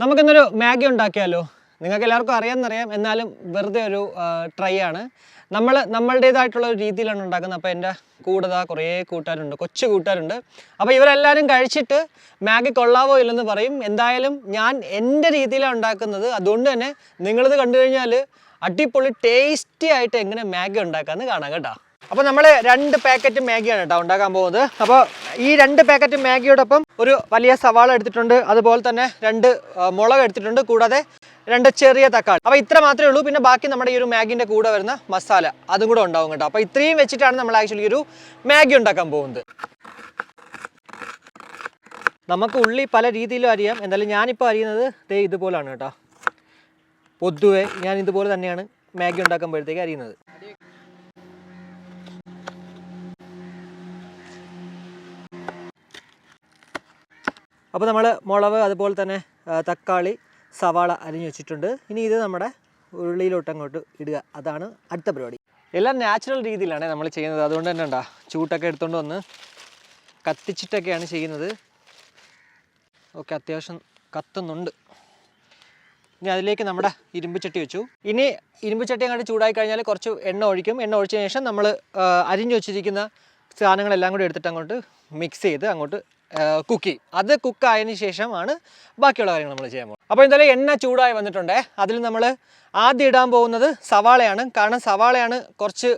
നമുക്കിന്നൊരു മാഗി ഉണ്ടാക്കിയാലോ? നിങ്ങൾക്ക് എല്ലാവർക്കും അറിയാമെന്നറിയാം. എന്നാലും വെറുതെ ഒരു ട്രൈ ആണ്. നമ്മൾ നമ്മളുടേതായിട്ടുള്ള ഒരു രീതിയിലാണ് ഉണ്ടാക്കുന്നത്. അപ്പോൾ എന്റെ കൂടുതൽ കുറേ കൂട്ടുകാരുണ്ട് കൊച്ചു കൂട്ടുകാരുണ്ട്. അപ്പോൾ ഇവരെല്ലാവരും കഴിച്ചിട്ട് മാഗി കൊള്ളാവോ ഇല്ലെന്ന് പറയും. എന്തായാലും ഞാൻ എന്റെ രീതിയിലാണ് ഉണ്ടാക്കുന്നത്. അതുകൊണ്ട് തന്നെ നിങ്ങളിത് കണ്ടു കഴിഞ്ഞാൽ അടിപൊളി ടേസ്റ്റി ആയിട്ട് എങ്ങനെ മാഗി ഉണ്ടാക്കാമെന്ന് കാണാം കേട്ടോ. അപ്പോൾ നമ്മൾ രണ്ട് പാക്കറ്റ് മാഗിയാണ് കേട്ടോ ഉണ്ടാക്കാൻ പോകുന്നത്. അപ്പോൾ ഈ രണ്ട് പാക്കറ്റ് മാഗിയോടൊപ്പം ഒരു വലിയ സവാള എടുത്തിട്ടുണ്ട്. അതുപോലെ തന്നെ രണ്ട് മുളക് എടുത്തിട്ടുണ്ട്. കൂടാതെ രണ്ട് ചെറിയ തക്കാളി. അപ്പോൾ ഇത്ര മാത്രമേ ഉള്ളൂ. പിന്നെ ബാക്കി നമ്മുടെ ഈ ഒരു മാഗിന്റെ കൂടെ വരുന്ന മസാല അതും കൂടെ ഉണ്ടാവും കേട്ടോ. അപ്പോൾ ഇത്രയും വെച്ചിട്ടാണ് നമ്മൾ ആക്ച്വലി ഒരു മാഗി ഉണ്ടാക്കാൻ പോകുന്നത്. നമുക്ക് ഉള്ളി പല രീതിയിലും അറിയാം എന്തായാലും ഞാനിപ്പോൾ അറിയുന്നത് ദേ ഇതുപോലാണ് കേട്ടോ. പൊതുവെ ഞാൻ ഇതുപോലെ തന്നെയാണ് മാഗി ഉണ്ടാക്കുമ്പോഴത്തേക്ക് അറിയുന്നത് അപ്പോൾ നമ്മൾ മുളക് അതുപോലെ തന്നെ തക്കാളി സവാള അരിഞ്ഞു വെച്ചിട്ടുണ്ട്. ഇനി ഇത് നമ്മുടെ ഉള്ളിയിലോട്ട് അങ്ങോട്ട് ഇടുക. അതാണ് അടുത്ത പരിപാടി. എല്ലാം നാച്ചുറൽ രീതിയിലാണ് നമ്മൾ ചെയ്യുന്നത്. അതുകൊണ്ട് തന്നെ ഉണ്ടാ? ചൂട്ടൊക്കെ എടുത്തുകൊണ്ട് വന്ന് കത്തിച്ചിട്ടൊക്കെയാണ് ചെയ്യുന്നത്. ഓക്കെ അത്യാവശ്യം കത്തുന്നുണ്ട്. ഇനി അതിലേക്ക് നമ്മുടെ ഇരുമ്പ് ചട്ടി വെച്ചു. ഇനി ഇരുമ്പ് ചട്ടി അങ്ങോട്ട് ചൂടായി കഴിഞ്ഞാൽ കുറച്ച് എണ്ണ ഒഴിക്കും. എണ്ണ ഒഴിച്ചതിന് ശേഷം നമ്മൾ അരിഞ്ഞു വെച്ചിരിക്കുന്ന സാധനങ്ങളെല്ലാം കൂടി എടുത്തിട്ട് അങ്ങോട്ട് മിക്സ് ചെയ്ത് അങ്ങോട്ട് കുക്ക് ചെയ്യും അത് കുക്ക് ആയതിനു ശേഷമാണ് ബാക്കിയുള്ള കാര്യങ്ങൾ നമ്മൾ ചെയ്യാൻ പോകുന്നത്. അപ്പോൾ എന്തായാലും എണ്ണ ചൂടായി വന്നിട്ടുണ്ട്. അതിൽ നമ്മൾ ആദ്യം ഇടാൻ പോകുന്നത് സവാളയാണ്. കാരണം സവാളയാണ് കുറച്ച്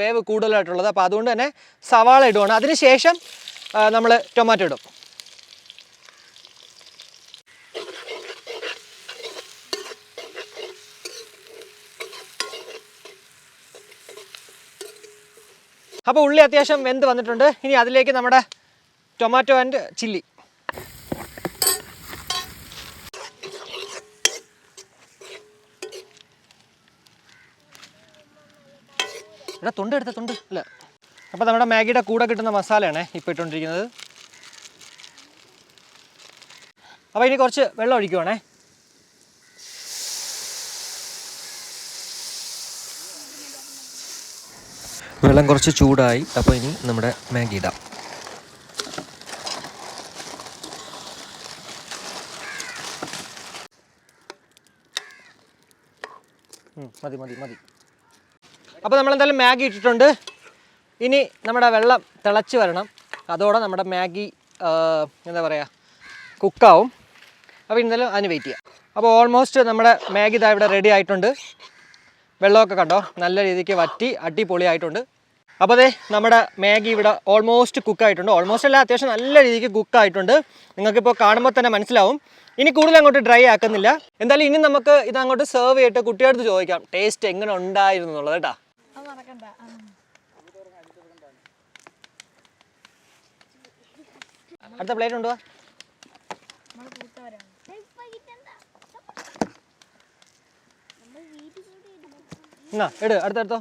വേവ് കൂടുതലായിട്ടുള്ളത്. അപ്പോൾ അതുകൊണ്ട് തന്നെ സവാള ഇടുവാണ്. അതിന് ശേഷം നമ്മൾ ടൊമാറ്റോ ഇടും. അപ്പോൾ ഉള്ളി അത്യാവശ്യം വെന്ത് വന്നിട്ടുണ്ട്. ഇനി അതിലേക്ക് നമ്മുടെ ടൊമാറ്റോ ആൻഡ് ചില്ലി എടാ തൊണ്ട് എടുത്ത തൊണ്ട്. അല്ല. അപ്പോൾ നമ്മുടെ മാഗിയുടെ കൂടെ കിട്ടുന്ന മസാലയാണ് ഇപ്പോൾ ഇട്ടുകൊണ്ടിരിക്കുന്നത്. അപ്പോൾ ഇനി കുറച്ച് വെള്ളം ഒഴിക്കുവാണേ. വെള്ളം കുറച്ച് ചൂടായി. അപ്പോൾ ഇനി നമ്മുടെ മാഗി ഇടാം. മതി മതി മതി. അപ്പോൾ നമ്മൾ എന്തായാലും മാഗി ഇട്ടിട്ടുണ്ട്. ഇനി നമ്മുടെ വെള്ളം തിളച്ച് വരണം. അതോടെ നമ്മുടെ മാഗി എന്താ പറയുക കുക്കാവും. അപ്പോൾ എന്തായാലും അതിന് വെയിറ്റ് ചെയ്യാം. അപ്പോൾ ഓൾമോസ്റ്റ് നമ്മുടെ മാഗി ഇതാ ഇവിടെ റെഡി ആയിട്ടുണ്ട്. വെള്ളമൊക്കെ കണ്ടോ? നല്ല രീതിക്ക് വറ്റി അടിപൊളിയായിട്ടുണ്ട്. അപ്പോൾ അതെ നമ്മുടെ മാഗി ഇവിടെ ഓൾമോസ്റ്റ് കുക്കായിട്ടുണ്ട് ഓൾമോസ്റ്റ് അല്ല അത്യാവശ്യം നല്ല രീതിക്ക് കുക്കായിട്ടുണ്ട് നിങ്ങൾക്കിപ്പോൾ കാണുമ്പോൾ തന്നെ മനസ്സിലാവും. ഇനി കൂടുതൽ അങ്ങോട്ട് ഡ്രൈ ആക്കുന്നില്ല. എന്തായാലും ഇനി നമുക്ക് ഇത് അങ്ങോട്ട് സെർവ് ചെയ്തിട്ട് കുട്ടിയോട് ചോദിക്കാം ടേസ്റ്റ് എങ്ങനെ ഉണ്ടായിരുന്നു എന്നുള്ളത് കേട്ടോ അടുത്ത പ്ലേറ്റ് ഉണ്ടോ എന്നാ എട് അടുത്തടുത്തോ.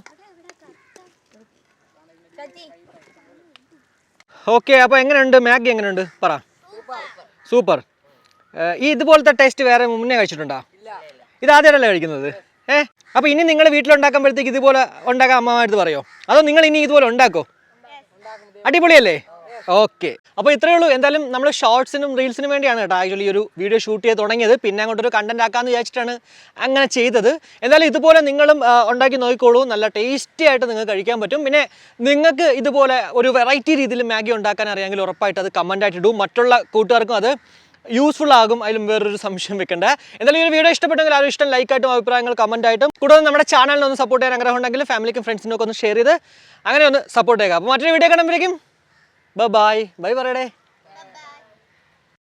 ഓക്കെ അപ്പോൾ എങ്ങനെയുണ്ട്? മാഗി എങ്ങനെയുണ്ട്? പറ. സൂപ്പർ ഏഹ്, ഈ ഇതുപോലത്തെ ടേസ്റ്റ് വേറെ മുന്നേ കഴിച്ചിട്ടുണ്ടോ? ഇത് ആദ്യമായിട്ടല്ലേ കഴിക്കുന്നത്? ഏ അപ്പോൾ ഇനി നിങ്ങൾ വീട്ടിലുണ്ടാക്കുമ്പോഴത്തേക്ക് ഇതുപോലെ ഉണ്ടാക്കാൻ അമ്മമാരടുത്ത് പറയോ? അതോ നിങ്ങൾ ഇനി ഇതുപോലെ ഉണ്ടാക്കോ. അടിപൊളിയല്ലേ? ഓക്കെ. അപ്പോൾ ഇത്രയേ ഉള്ളൂ. എന്തായാലും നമ്മൾ ഷോർട്സിനും റീൽസിനും വേണ്ടിയാണ് കേട്ടോ ആക്ച്വലി ഒരു വീഡിയോ ഷൂട്ട് ചെയ്ത് തുടങ്ങിയത്. പിന്നെ അങ്ങോട്ടൊരു കണ്ടന്റ് ആക്കാമെന്ന് വിചാരിച്ചിട്ടാണ് അങ്ങനെ ചെയ്തത്. എന്തായാലും ഇതുപോലെ നിങ്ങളും ഉണ്ടാക്കി നോക്കിക്കോളൂ. നല്ല ടേസ്റ്റി ആയിട്ട് നിങ്ങൾക്ക് കഴിക്കാൻ പറ്റും. പിന്നെ നിങ്ങൾക്ക് ഇതുപോലെ ഒരു വെറൈറ്റി രീതിയിൽ മാഗി ഉണ്ടാക്കാൻ അറിയാമെങ്കിൽ ഉറപ്പായിട്ട് അത് കമന്റ് ആയിട്ട് ഇടും. മറ്റുള്ള കൂട്ടുകാർക്കും അത് യൂസ്ഫുൾ ആകും. അതിലും വേറൊരു സംശയം വെക്കണ്ട. എന്തായാലും ഈ ഒരു വീഡിയോ ഇഷ്ടപ്പെട്ടെങ്കിൽ ആരും ഇഷ്ടം ലൈക്ക് ആയിട്ടും അഭിപ്രായങ്ങൾ കമന്റ് ആയിട്ടും. കൂടാതെ നമ്മുടെ ചാനലിനൊന്ന് സപ്പോർട്ട് ചെയ്യാൻ ആഗ്രഹം ഉണ്ടെങ്കിൽ ഫാമിലിക്കും ഫ്രണ്ട്സിനൊക്കെ ഒന്ന് ഷെയർ ചെയ്ത് അങ്ങനെ ഒന്ന് സപ്പോർട്ട് ചെയ്യുക. അപ്പോൾ മറ്റൊരു വീഡിയോ കാണുമ്പോഴേക്കും ബൈ ബൈ ബൈ പറയടേ.